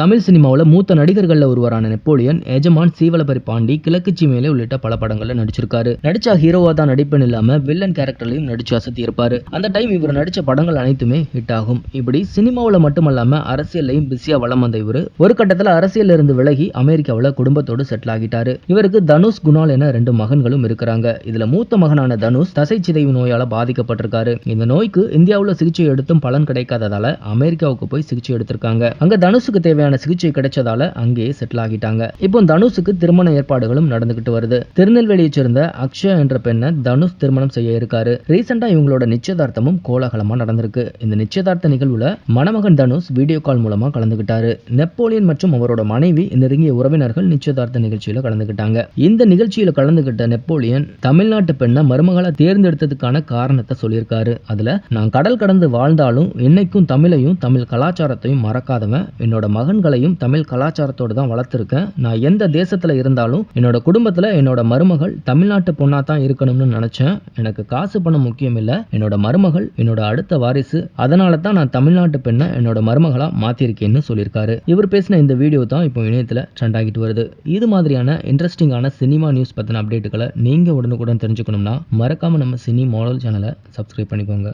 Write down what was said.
தமிழ் சினிமாவில் மூத்த நடிகர்களில் ஒருவரான நெப்போலியன் எஜமான் சீவலபரி பாண்டி கிழக்கு சீமையிலே உள்ளிட்ட பல படங்களில் நடிச்சிருக்காரு. நடிச்சா ஹீரோவா தான் நடிப்பேன் இல்லாம வில்லன் கேரக்டர்லையும் நடிச்சு அசத்தி இருப்பாரு அந்த டைம் இவர் நடிச்ச படங்கள் அனைத்துமே ஹிட் ஆகும். இப்படி சினிமாவில் மட்டுமல்லாம அரசியல்லையும் பிஸியா வளம் வந்த இவர் ஒரு கட்டத்தில் அரசியல் இருந்து விலகி அமெரிக்காவில் குடும்பத்தோடு செட்டில் ஆகிட்டாரு. இவருக்கு தனுஷ் குணால் என ரெண்டு மகன்களும் இருக்கிறாங்க. இதுல மூத்த மகனான தனுஷ் தசை சிதைவு நோயால பாதிக்கப்பட்டிருக்காரு. இந்த நோய்க்கு இந்தியாவில் சிகிச்சை எடுத்தும் பலன் கிடைக்காததால அமெரிக்காவுக்கு போய் சிகிச்சை எடுத்திருக்காங்க. அங்க தனுஷுக்கு தேவையான சிகிச்சை கிடைச்சதால அங்கேயே செட்டில் ஆகிட்டாங்க. இப்போ தனுஷுக்கு திருமண ஏற்பாடுகளும் நடந்துகிட்டு வருது. திருநெல்வேலியை சேர்ந்த அக்ஷயா என்ற பெண்ணை தனுஷ் திருமணம் செய்ய இருக்காரு. ரீசெண்டா இவங்களோட நிச்சயதார்த்தமும் கோலாகலமா நடந்திருக்கு. இந்த நிச்சயதார்த்த நிகழ்வுல மணமகன் தனுஷ் வீடியோ கால் மூலமா கலந்துகிட்டாரு. நெப்போலியன் மற்றும் அவரோட மனைவி நெருங்கிய உறவினர்கள் நிச்சயதார்த்த நிகழ்ச்சியில கலந்துகிட்டாங்க. இந்த நிகழ்ச்சியில கலந்துகிட்ட நெப்போலியன் தமிழ்நாட்டு பெண்ணை மருமகளை தேர்ந்தெடுத்ததுக்கான காரணத்தை சொல்லியிருக்காரு. அதுல நான் கடல் கடந்து வாழ்ந்தாலும் என்னைக்கும் தமிழையும் தமிழ் கலாச்சாரத்தையும் மறக்காதவன் என்னோட மகன் மகன்களையும் தமிழ் கலாச்சாரத்தோடு தான் வளர்த்துருக்கேன். நான் எந்த தேசத்தில் இருந்தாலும் என்னோட குடும்பத்தில் என்னோட மருமகள் தமிழ்நாட்டு பொண்ணாக தான் இருக்கணும்னு நினச்சேன். எனக்கு காசு பணம் முக்கியம் இல்லை. என்னோட மருமகள் என்னோட அடுத்த வாரிசு. அதனால தான் நான் தமிழ்நாட்டு பெண்ணை என்னோட மருமகளாக மாற்றிருக்கேன்னு சொல்லியிருக்காரு. இவர் பேசின இந்த வீடியோ தான் இப்போ இணையத்தில் ட்ரெண்ட் ஆகிட்டு வருது. இது மாதிரியான இன்ட்ரெஸ்டிங்கான சினிமா நியூஸ் பற்றின அப்டேட்டுகளை நீங்கள் உடனுக்குடன் தெரிஞ்சுக்கணும்னா மறக்காமல் நம்ம சினி மாடல் சேனலை சப்ஸ்கிரைப் பண்ணிக்கோங்க.